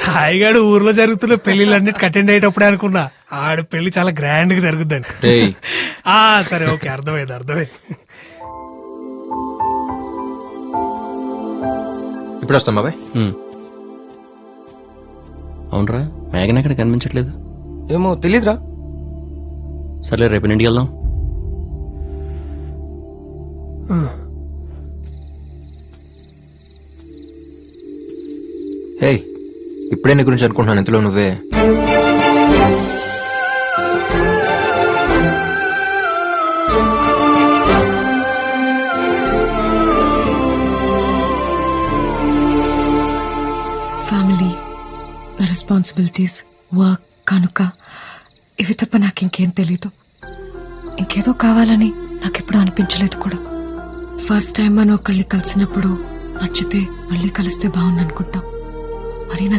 సాయిగాడు ఊర్లో జరుగుతున్న పెళ్ళిళ్ళన్నిటికి అటెండ్ అయ్యేటప్పుడే అనుకున్నా. ఆడు పెళ్ళి చాలా గ్రాండ్గా జరుగుద్దని. రేయ్. ఆ సరే ఓకే అర్థమైంది అర్థమైంది. ఇప్పుడు వస్తాం బాబాయ్. అవునరా మేఘన ఎక్కడ కనిపించట్లేదు? ఏమో తెలీదురా. సర్లే రేపు ఇంటికి వెళ్దాం? హే ఇప్పుడే నీ గురించి అనుకుంటున్నాను. ఇంతలో నువ్వే. ఫ్యామిలీ నా రెస్పాన్సిబిలిటీస్ వర్క్ కనుక ఇవి తప్ప నాకు ఇంకేం తెలీదు. ఇంకేదో కావాలని నాకు ఎప్పుడు అనిపించలేదు కూడా. ఫస్ట్ టైం మనం ఒకళ్ళని కలిసినప్పుడు నచ్చితే మళ్ళీ కలిస్తే బాగుంది అనుకుంటాం మరి నచ్చ